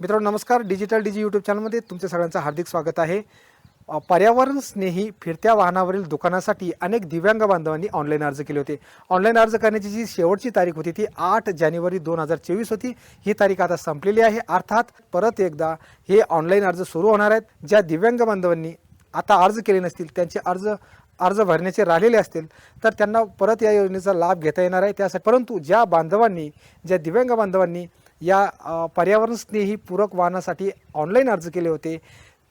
मित्रांनो नमस्कार. डिजिटल डीजी यूट्यूब चॅनलमध्ये तुमच्या सगळ्यांचं हार्दिक स्वागत आहे. पर्यावरण स्नेही फिरत्या वाहनावरील दुकानासाठी अनेक दिव्यांग बांधवांनी ऑनलाईन अर्ज केले होते. ऑनलाईन अर्ज करण्याची जी शेवटची तारीख होती ती आठ जानेवारी दोन हजार चोवीस होती. ही तारीख आता संपलेली आहे. अर्थात परत एकदा हे ऑनलाईन अर्ज सुरू होणार आहेत. ज्या दिव्यांग बांधवांनी आता अर्ज केले नसतील त्यांचे अर्ज अर्ज भरण्याचे राहिलेले असतील तर त्यांना परत या योजनेचा लाभ घेता येणार आहे. त्यासाठी परंतु ज्या बांधवांनी ज्या दिव्यांग बांधवांनी या पर्यावरणस्नेही पूरक वाहनासाठी ऑनलाईन अर्ज केले होते.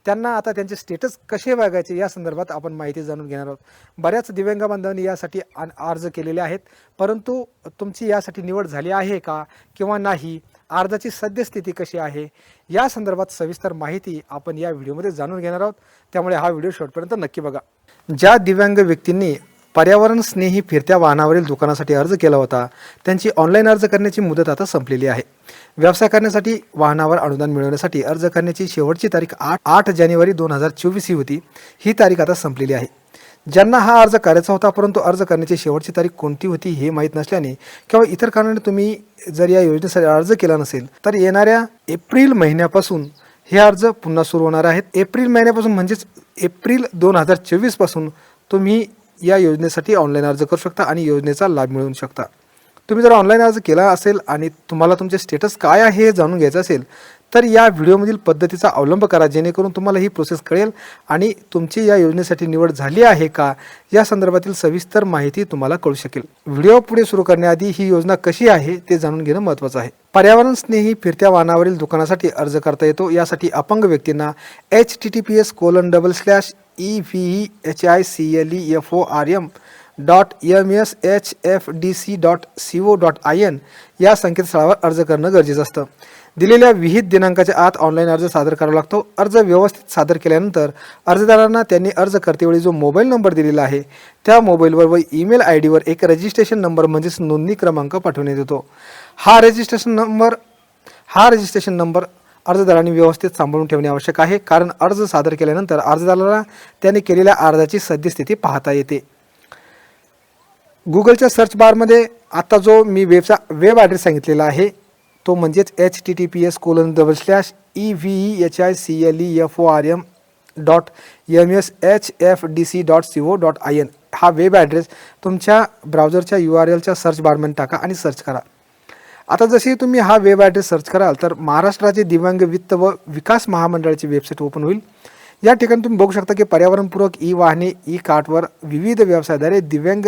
त्यांना आता त्यांचे स्टेटस कसे बघायचे या संदर्भात आपण माहिती जाणून घेणार आहोत. बऱ्याच दिव्यांग बांधवांनी यासाठी अर्ज केलेले आहेत. परंतु तुमची यासाठी निवड झाली आहे का किंवा नाही? अर्जाची सद्यस्थिती कशी आहे? या संदर्भात सविस्तर माहिती आपण या व्हिडिओमध्ये जाणून घेणार आहोत. त्यामुळे हा व्हिडिओ शेवटपर्यंत नक्की बघा. ज्या दिव्यांग व्यक्तींनी पर्यावरण स्नेही फिरत्या वाहनावरील दुकानासाठी अर्ज केला होता. त्यांची ऑनलाईन अर्ज करण्याची मुदत आता संपलेली आहे. व्यवसाय करण्यासाठी वाहनावर अनुदान मिळवण्यासाठी अर्ज करण्याची शेवटची तारीख आठ आठ जानेवारी दोन हजार चोवीस ही होती. ही तारीख आता संपलेली आहे. ज्यांना हा अर्ज करायचा होता परंतु अर्ज करण्याची शेवटची तारीख कोणती होती हे माहीत नसल्याने किंवा इतर कारणाने तुम्ही जर या योजनेसाठी अर्ज केला नसेल तर येणाऱ्या एप्रिल महिन्यापासून हे अर्ज पुन्हा सुरू होणार आहेत. एप्रिल महिन्यापासून म्हणजेच एप्रिल दोन हजार चोवीसपासून तुम्ही या योजनेसाठी ऑनलाईन अर्ज करू शकता आणि योजनेचा लाभ मिळवू शकता. तुम्ही जर ऑनलाईन अर्ज केला असेल आणि तुम्हाला तुमचे स्टेटस काय आहे हे जाणून घ्यायचं असेल तर या व्हिडिओमधील पद्धतीचा अवलंब करा जेणेकरून तुम्हाला ही प्रोसेस कळेल आणि तुमची या योजनेसाठी निवड झाली आहे का या संदर्भातील सविस्तर माहिती तुम्हाला कळू शकेल. व्हिडिओ पुढे सुरू करण्याआधी ही योजना कशी आहे ते जाणून घेणं महत्त्वाचं आहे. पर्यावरण स्नेही फिरत्या वाहनावरील दुकानासाठी अर्ज करता येतो. यासाठी अपंग व्यक्तींना H T T P S colon double slash E V H I C L E F O R M dot M S H F D C dot C O dot I N या संकेतस्थळावर अर्ज करणं गरजेचं असतं. दिलेल्या विहित दिनांकाच्या आत online अर्ज सादर करावा लागतो. अर्ज व्यवस्थित सादर केल्यानंतर अर्जदारांना त्यांनी अर्ज करतेवेळी जो मोबाईल नंबर दिलेला आहे त्या मोबाईलवर व ईमेल आय डीवर एक रजिस्ट्रेशन नंबर म्हणजेच नोंदणी क्रमांक पाठवण्यात येतो. हा रजिस्ट्रेशन नंबर हा रजिस्ट्रेशन नंबर अर्जदारांनी व्यवस्थित सांभाळून ठेवणे आवश्यक आहे. कारण अर्ज सादर केल्यानंतर अर्जदाराला त्याने केलेल्या अर्जाची सद्यस्थिती पाहता येते. गुगलच्या सर्च बारमध्ये आता जो मी वेबचा वेब ॲड्रेस सांगितलेला आहे तो म्हणजेच H T T P S colon double slash E V E H I C L E F O R M dot M S H F D C dot C O dot I N. हा web address तुमच्या ब्राउझरच्या U R एलच्या search बारमध्ये टाका आणि search करा. आता जसे तुम्ही हा वेब ॲड्रेस सर्च कराल तर महाराष्ट्राचे दिव्यांग वित्त व विकास महामंडळाची वेबसाईट ओपन होईल. या ठिकाणी तुम्ही बघू शकता की पर्यावरणपूरक ई वाहने ई कार्टवर विविध व्यवसायाद्वारे दिव्यांग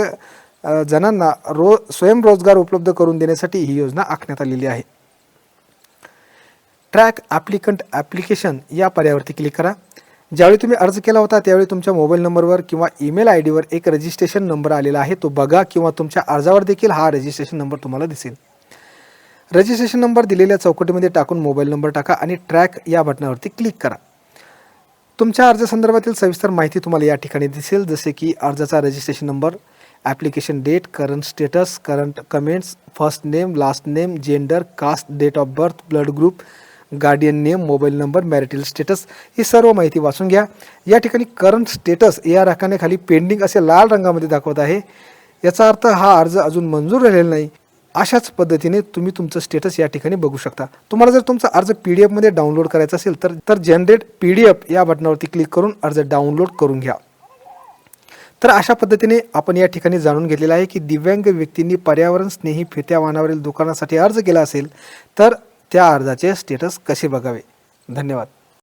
जणांना रो स्वयंरोजगार उपलब्ध करून देण्यासाठी ही योजना आखण्यात आलेली आहे. ट्रॅक ॲप्लिकंट ॲप्लिकेशन या पर्यावरती क्लिक करा. ज्यावेळी तुम्ही अर्ज केला होता त्यावेळी तुमच्या मोबाईल नंबरवर किंवा ईमेल आय डीवर एक रजिस्ट्रेशन नंबर आलेला आहे. तो बघा किंवा तुमच्या अर्जावर देखील हा रजिस्ट्रेशन नंबर तुम्हाला दिसेल. रजिस्ट्रेशन नंबर दिलेल्या चौकटीमध्ये टाकून मोबाईल नंबर टाका आणि ट्रॅक या बटनावरती क्लिक करा. तुमच्या अर्जासंदर्भातील सविस्तर माहिती तुम्हाला या ठिकाणी दिसेल जसे की अर्जाचा registration number application date current status current comments first name last name gender caste date of birth blood group guardian name mobile number marital status ही सर्व माहिती वाचून घ्या. या ठिकाणी करंट स्टेटस या रकाने खाली पेंडिंग असे लाल रंगामध्ये दाखवत आहे. याचा अर्थ हा अर्ज अजून मंजूर झालेला नाही. अशाच पद्धतीने तुम्ही तुमचं स्टेटस या ठिकाणी बघू शकता. तुम्हाला जर तुमचा अर्ज पी डी एफमध्ये डाउनलोड करायचा असेल तर तर जनरेट पी डी एफ या बटनावरती क्लिक करून अर्ज डाउनलोड करून घ्या. तर अशा पद्धतीने आपण या ठिकाणी जाणून घेतलेलं आहे की दिव्यांग व्यक्तींनी पर्यावरण स्नेही फिरत्या वाहनावरील दुकानासाठी अर्ज केला असेल तर त्या अर्जाचे स्टेटस कसे बघावे? धन्यवाद.